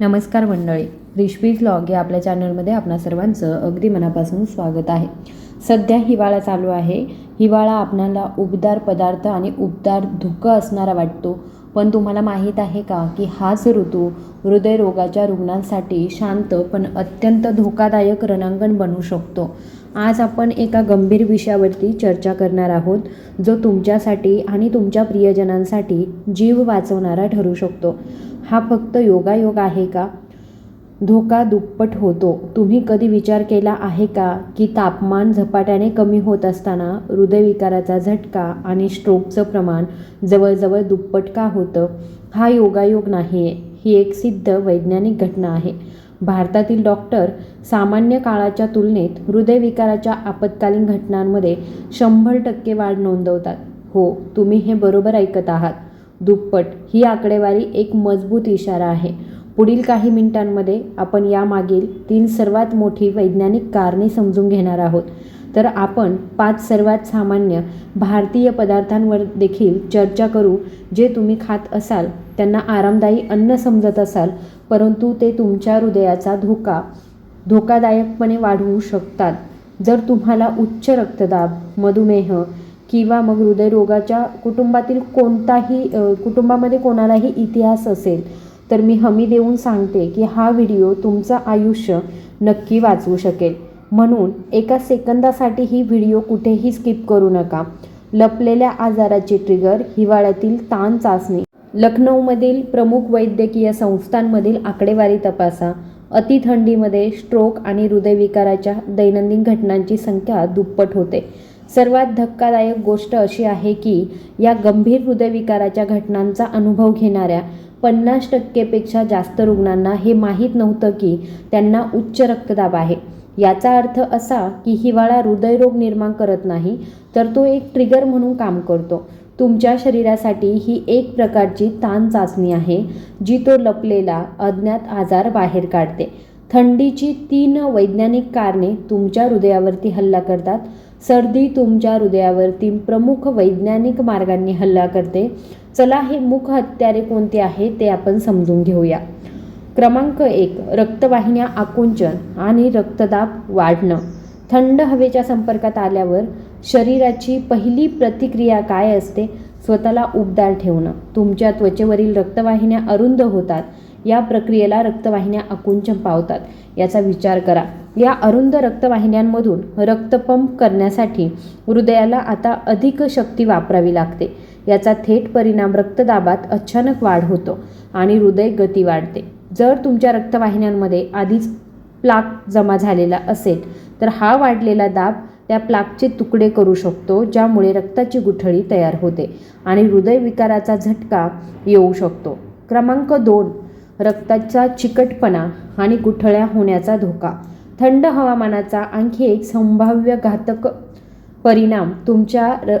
नमस्कार मंडळी रिश्वीज लॉग या आपल्या चॅनलमध्ये आपणा सर्वांचं अगदी मनापासून स्वागत आहे. सध्या हिवाळा चालू आहे. हिवाळा आपणाला उबदार पदार्थ आणि उबदार धुकं असणारा वाटतो. पण तुम्हाला माहीत आहे का की हाच ऋतू हृदयरोगाच्या रुग्णांसाठी शांत पण अत्यंत धोकादायक रणांगण बनू शकतो. आज आपण एका गंभीर विषयावरती चर्चा करणार आहोत जो तुमच्यासाठी आणि तुमच्या प्रियजनांसाठी जीव वाचवणारा ठरू शकतो. हा फक्त योगायोग आहे का? धोका दुप्पट होतो. तुम्ही कधी विचार केला आहे का की तापमान झपाट्याने कमी होत असताना हृदयविकाराचा झटका आणि स्ट्रोकचं प्रमाण जवळजवळ दुप्पट का होतं? हा योगायोग नाही आहे ही एक सिद्ध वैज्ञानिक घटना आहे. भारतातील डॉक्टर सामान्य काळाच्या तुलनेत हृदयविकाराच्या आपत्कालीन घटनांमध्ये शंभर टक्के वाढ नोंदवतात. हो तुम्ही हे बरोबर ऐकत आहात. दुप्पट ही आकडेवारी एक मजबूत इशारा आहे. पुढील काही मिनिटांमध्ये आपण यामागील तीन सर्वात मोठी वैज्ञानिक कारणे समजून घेणार आहोत. तर आपण पाच सर्वात सामान्य भारतीय पदार्थांवर देखील चर्चा करू जे तुम्ही खात असाल त्यांना आरामदायी अन्न समजत असाल परंतु ते तुमच्या हृदयाचा धोका धोकादायकपणे वाढवू शकतात. जर तुम्हाला उच्च रक्तदाब मधुमेह किंवा मग हृदयरोगाच्या कुटुंबातील कोणताही कुटुंबामध्ये कोणालाही इतिहास असेल तर मी हमी देऊन सांगते की हा व्हिडिओ तुमचं आयुष्य नक्की वाचवू शकेल. म्हणून एका सेकंदासाठी ही व्हिडिओ कुठेही स्किप करू नका. लपलेल्या आजाराचे ट्रिगर हिवाळ्यातील ताण चाचणी. लखनौमधील प्रमुख वैद्यकीय संस्थांमधील आकडेवारी तपासा. अति थंडीमध्ये स्ट्रोक आणि हृदयविकाराच्या दैनंदिन घटनांची संख्या दुप्पट होते. सर्वात धक्कादायक गोष्ट अशी आहे की या गंभीर हृदयविकाराच्या घटनांचा अनुभव घेणाऱ्या पन्नास टक्केपेक्षा जास्त रुग्णांना हे माहीत नव्हतं की त्यांना उच्च रक्तदाब आहे. याचा अर्थ असा की हिवाळा हृदयरोग निर्माण करत नाही तर तो एक ट्रिगर म्हणून काम करतो. तुमच्या शरीरासाठी ही एक प्रकारची ताण चाचणी आहे जी तो लपलेला अज्ञात आजार बाहेर काढते. थंडीची तीन वैज्ञानिक कारणे तुमच्या हृदयावरती हल्ला करतात. सर्दी तुमच्या हृदयावरती प्रमुख वैज्ञानिक मार्गांनी हल्ला करते. चला हे मुख हत्यारे कोणते आहे ते आपण समजून घेऊया. क्रमांक एक रक्तवाहिन्या आकुंचन आणि रक्तदाब वाढणं. थंड हवेच्या संपर्कात आल्यावर शरीराची पहिली प्रतिक्रिया काय असते? स्वतःला उबदार ठेवणं. तुमच्या त्वचेवरील रक्तवाहिन्या अरुंद होतात. या प्रक्रियेला रक्तवाहिन्या आकुंचन पावतात. याचा विचार करा. या अरुंद रक्तवाहिन्यांमधून रक्तपंप करण्यासाठी हृदयाला आता अधिक शक्ती वापरावी लागते. याचा थेट परिणाम रक्तदाबात अचानक वाढ होतो आणि हृदय गती वाढते. जर तुमच्या रक्तवाहिन्यांमध्ये आधीच प्लाक जमा झालेला असेल तर हा वाढलेला दाब त्या प्लाकचे तुकडे करू शकतो ज्यामुळे रक्ताची गुठळी तयार होते आणि हृदयविकाराचा झटका येऊ शकतो. क्रमांक दोन. रक्ताचा चिकटपणा आणि गुठळ्या होण्याचा धोका. थंड हवामानाचा आणखी एक संभाव्य घातक परिणाम तुमच्या र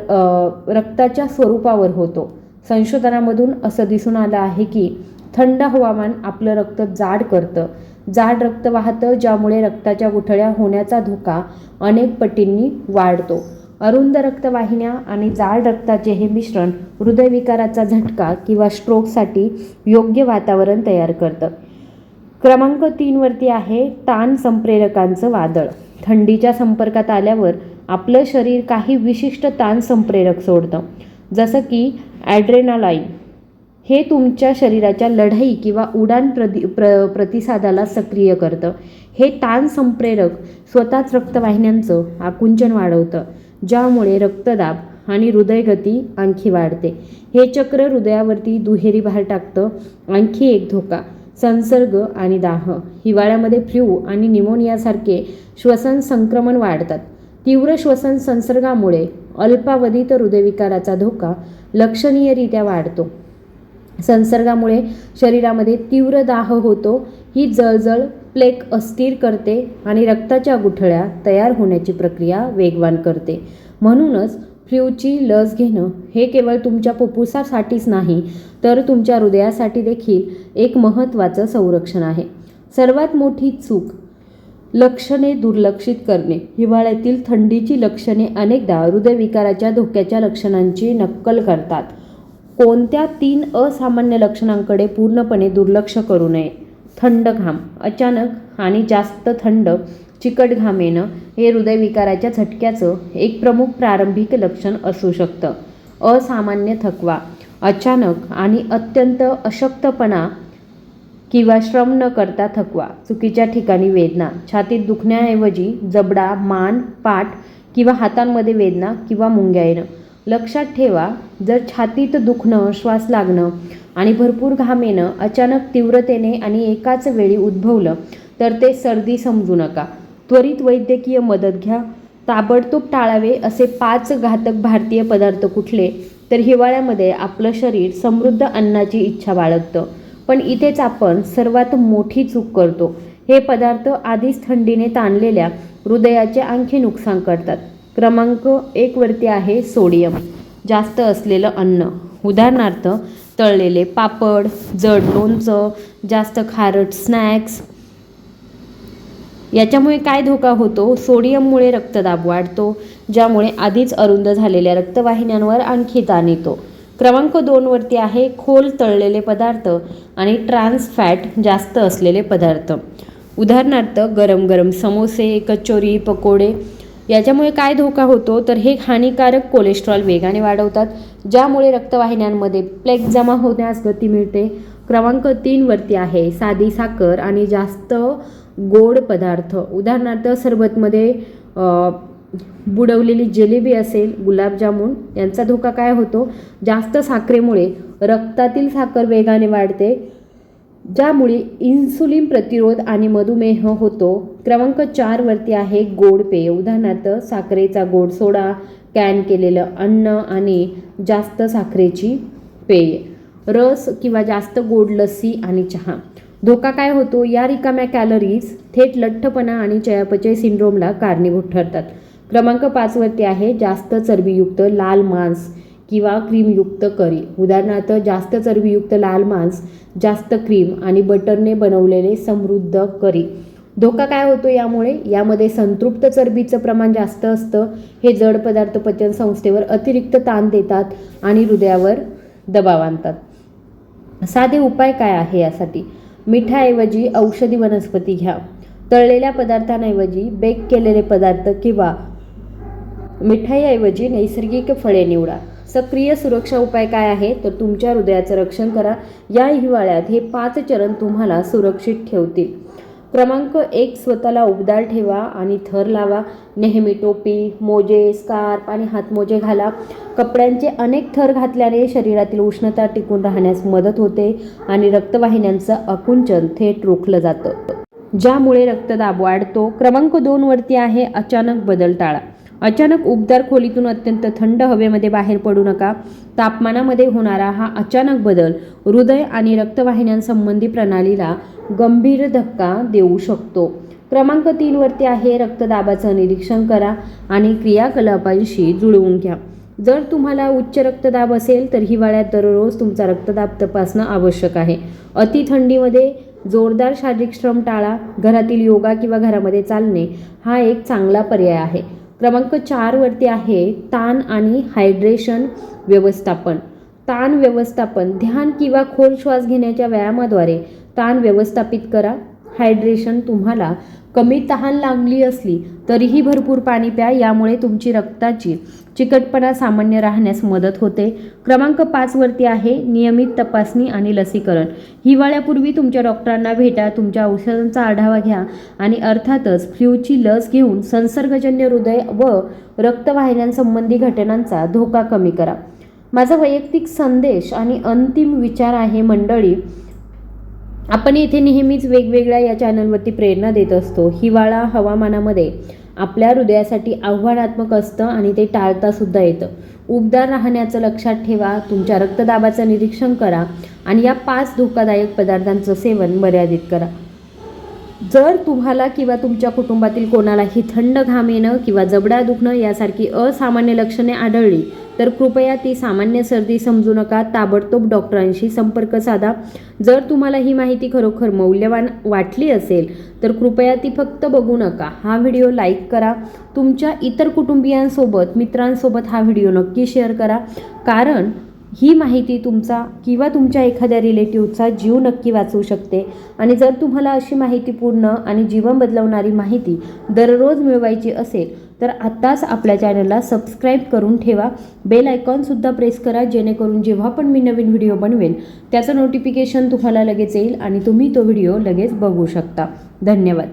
रक्ताच्या स्वरूपावर होतो. संशोधनामधून असं दिसून आलं आहे की थंड हवामान आपलं रक्त जाड करतं. जाड रक्त वाहतं ज्यामुळे रक्ताच्या गुठळ्या होण्याचा धोका अनेक पटींनी वाढतो. अरुंद रक्तवाहिन्या आणि जाड रक्ताचे हे मिश्रण हृदयविकाराचा झटका किंवा स्ट्रोकसाठी योग्य वातावरण तयार करतं. क्रमांक तीनवरती आहे ताण संप्रेरकांचं वादळ. थंडीच्या संपर्कात आल्यावर आपलं शरीर काही विशिष्ट ताण संप्रेरक सोडतं. जसं की ॲड्रेनालाईन. हे तुमच्या शरीराच्या लढाई किंवा उडान प्रति प्र प्रतिसादाला सक्रिय करतं. हे ताण संप्रेरक स्वतःच रक्तवाहिन्यांचं आकुंचन वाढवतं. ज्यामुळे रक्तदाब आणि हृदयगती आणखी वाढते. हे चक्र हृदयावरती दुहेरी भार टाकतं आणखी एक धोका संसर्ग आणि दाह. हिवाळ्यामध्ये फ्ल्यू आणि निमोनियासारखे श्वसन संक्रमण वाढतात. तीव्र श्वसन संसर्गामुळे अल्पावधीत हृदयविकाराचा धोका लक्षणीयरित्या वाढतो. संसर्गामुळे शरीरामध्ये तीव्र दाह होतो. ही जळजळ प्लेक अस्थिर करते आणि रक्ताच्या गुठळ्या तयार होण्याची प्रक्रिया वेगवान करते. म्हणूनच फ्ल्यूची लस घेणं हे केवळ तुमच्या फुफ्फुसासाठीच नाही तर तुमच्या हृदयासाठी देखील एक महत्त्वाचं संरक्षण आहे. सर्वात मोठी चूक लक्षणे दुर्लक्षित करणे. हिवाळ्यातील थंडीची लक्षणे अनेकदा हृदयविकाराच्या धोक्याच्या लक्षणांची नक्कल करतात. कोणत्या तीन असामान्य लक्षणांकडे पूर्णपणे दुर्लक्ष करू नये? थंड घाम. अचानक आणि जास्त थंड चिकट घाम येणं हे हृदयविकाराच्या झटक्याचं एक प्रमुख प्रारंभिक लक्षण असू शकतं. असामान्य थकवा अचानक आणि अत्यंत अशक्तपणा किंवा श्रम न करता थकवा चुकीच्या ठिकाणी वेदना छातीत दुखण्याऐवजी जबडा मान पाठ किंवा हातांमध्ये वेदना किंवा मुंग्या येणं. लक्षात ठेवा जर छातीत दुखणं श्वास लागणं आणि भरपूर घाम येणं अचानक तीव्रतेने आणि एकाच वेळी उद्भवलं तर ते सर्दी समजू नका. त्वरित वैद्यकीय मदत घ्या. ताबडतोब टाळावे असे पाच घातक भारतीय पदार्थ कुठले तर हिवाळ्यामध्ये आपलं शरीर समृद्ध अन्नाची इच्छा बाळगतं. पण इथेच आपण सर्वात मोठी चूक करतो. हे पदार्थ आधीच थंडीने ताणलेल्या हृदयाचे आणखी नुकसान करतात. क्रमांक एकवरती आहे सोडियम जास्त असलेलं अन्न. उदाहरणार्थ तळलेले पापड जड लोणचं जास्त खारट स्नॅक्स याच्यामुळे काय धोका होतो? सोडियममुळे रक्तदाब वाढतो ज्यामुळे आधीच अरुंद झालेल्या रक्तवाहिन्यांवर आणखी ताण येतो. क्रमांक दोनवरती आहे खोल तळलेले पदार्थ आणि ट्रान्स फॅट जास्त असलेले पदार्थ. उदाहरणार्थ गरम गरम समोसे कचोरी पकोडे. याच्यामुळे काय धोका होतो? तर हे हानिकारक कोलेस्ट्रॉल वेगाने वाढवतात ज्यामुळे रक्तवाहिन्यांमध्ये प्लेग जमा होण्यास गती मिळते. क्रमांक तीनवरती आहे साधी साखर आणि जास्त गोड पदार्थ. उदाहरणार्थ सरबतमध्ये बुडवलेली जिलेबी असेल गुलाबजामुन यांचा धोका काय होतो? जास्त साखरेमुळे रक्तातील साखर वेगाने वाढते. ज्यामुळे इन्सुलिन प्रतिरोध आणि मधुमेह होतो. क्रमांक चारवरती आहे गोड पेय. उदाहरणार्थ साखरेचा गोड सोडा कॅन केलेलं अन्न आणि जास्त साखरेची पेय. रस किंवा जास्त गोड लस्सी आणि चहा. धोका काय होतो? या रिकाम्या कॅलरीज थेट लठ्ठपणा आणि चयापचय सिंड्रोमला कारणीभूत ठरतात. क्रमांक पाचवरती आहे जास्त चरबीयुक्त लाल मांस. किंवा क्रीमयुक्त करी. उदाहरणार्थ जास्त चरबीयुक्त लाल मांस जास्त क्रीम आणि बटरने बनवलेले समृद्ध करी. धोका काय होतो यामुळे? यामध्ये संतृप्त चरबीचं प्रमाण जास्त असतं. हे जड पदार्थ पचन संस्थेवर अतिरिक्त ताण देतात आणि हृदयावर दबाव आणतात. साधे उपाय काय आहे यासाठी? मिठाऐवजी औषधी वनस्पती घ्या. तळलेल्या पदार्थांऐवजी बेक केलेले पदार्थ किंवा मिठाईऐवजी नैसर्गिक फळे निवडा. सक्रिय सुरक्षा उपाय काय आहे? तर तुमच्या हृदयाचं रक्षण करा. या हिवाळ्यात हे पाच चरण तुम्हाला सुरक्षित ठेवतील. क्रमांक एक स्वतःला उबदार ठेवा आणि थर लावा. नेहमी टोपी मोजे स्कार्फ आणि हातमोजे घाला. कपड्यांचे अनेक थर घातल्याने शरीरातील उष्णता टिकून राहण्यास मदत होते आणि रक्तवाहिन्यांचं आकुंचन थेट रोखलं जातं. ज्यामुळे रक्तदाब वाढतो क्रमांक दोनवरती आहे अचानक बदल टाळा. अचानक उबदार खोलीतून अत्यंत थंड हवेमध्ये बाहेर पडू नका. तापमानामध्ये होणारा हा अचानक बदल हृदय आणि रक्तवाहिन्यांसंबंधी प्रणालीला गंभीर धक्का देऊ शकतो. क्रमांक तीनवरती आहे रक्तदाबाचं निरीक्षण करा आणि क्रियाकलापांशी जुळवून घ्या. जर तुम्हाला उच्च रक्तदाब असेल तर हिवाळ्यात दररोज तुमचा रक्तदाब तपासणं आवश्यक आहे. अति थंडीमध्ये जोरदार शारीरिक श्रम टाळा घरातील योगा किंवा घरामध्ये चालणे हा एक चांगला पर्याय आहे. क्रमांक चारवरती आहे ताण आणि हायड्रेशन व्यवस्थापन. ताण व्यवस्थापन ध्यान किंवा खोल श्वास घेण्याच्या व्यायामाद्वारे ताण व्यवस्थापित करा. हायड्रेशन तुम्हाला कमी तहान लागली असली तरीही भरपूर पाणी प्या यामुळे तुमची रक्ताची चिकटपणा सामान्य राहण्यास मदत होते. क्रमांक पाचवरती आहे नियमित तपासणी आणि लसीकरण. हिवाळ्यापूर्वी तुमच्या डॉक्टरांना भेटा तुमच्या औषधांचा आढावा घ्या आणि अर्थातच फ्ल्यूची लस घेऊन संसर्गजन्य हृदय व रक्तवाहिन्यांसंबंधी घटनांचा धोका कमी करा. माझा वैयक्तिक संदेश आणि अंतिम विचार आहे मंडळी आपण इथे नेहमीच वेगवेगळ्या या चॅनलवरती प्रेरणा देत असतो. हिवाळा हवामानामध्ये आपल्या हृदयासाठी आव्हानात्मक असतं आणि ते टाळतासुद्धा येतं. उबदार राहण्याचं लक्षात ठेवा तुमच्या रक्तदाबाचं निरीक्षण करा आणि या पाच धोकादायक पदार्थांचं सेवन मर्यादित करा. जर तुम्हाला किंवा तुमच्या कुटुंबातील कोणालाही थंड घाम येणं किंवा जबडा दुखणं यासारखी असामान्य लक्षणे आढळली तर कृपया ती सामान्य सर्दी समजू नका ताबडतोब डॉक्टरांशी संपर्क साधा. जर तुम्हाला ही माहिती खरोखर मौल्यवान वाटली असेल तर कृपया ती फक्त बघू नका. हा व्हिडिओ लाईक करा. तुमच्या इतर कुटुंबियांसोबत मित्रांसोबत हा व्हिडिओ नक्की शेअर करा. कारण ही माहिती तुमचा किंवा तुमच्या एखाद्या रिलेटिव्हचा जीव नक्की वाचवू शकते. आणि जर तुम्हाला अशी माहिती पूर्ण आणि जीवन बदलवणारी माहिती दररोज मिळवायची असेल तर आत्ताच आपल्या चॅनलला सबस्क्राईब करून ठेवा. बेल आयकॉनसुद्धा प्रेस करा जेणेकरून जेव्हा पण मी नवीन व्हिडिओ बनवेन त्याचं नोटिफिकेशन तुम्हाला लगेच येईल आणि तुम्ही तो व्हिडिओ लगेच बघू शकता. धन्यवाद.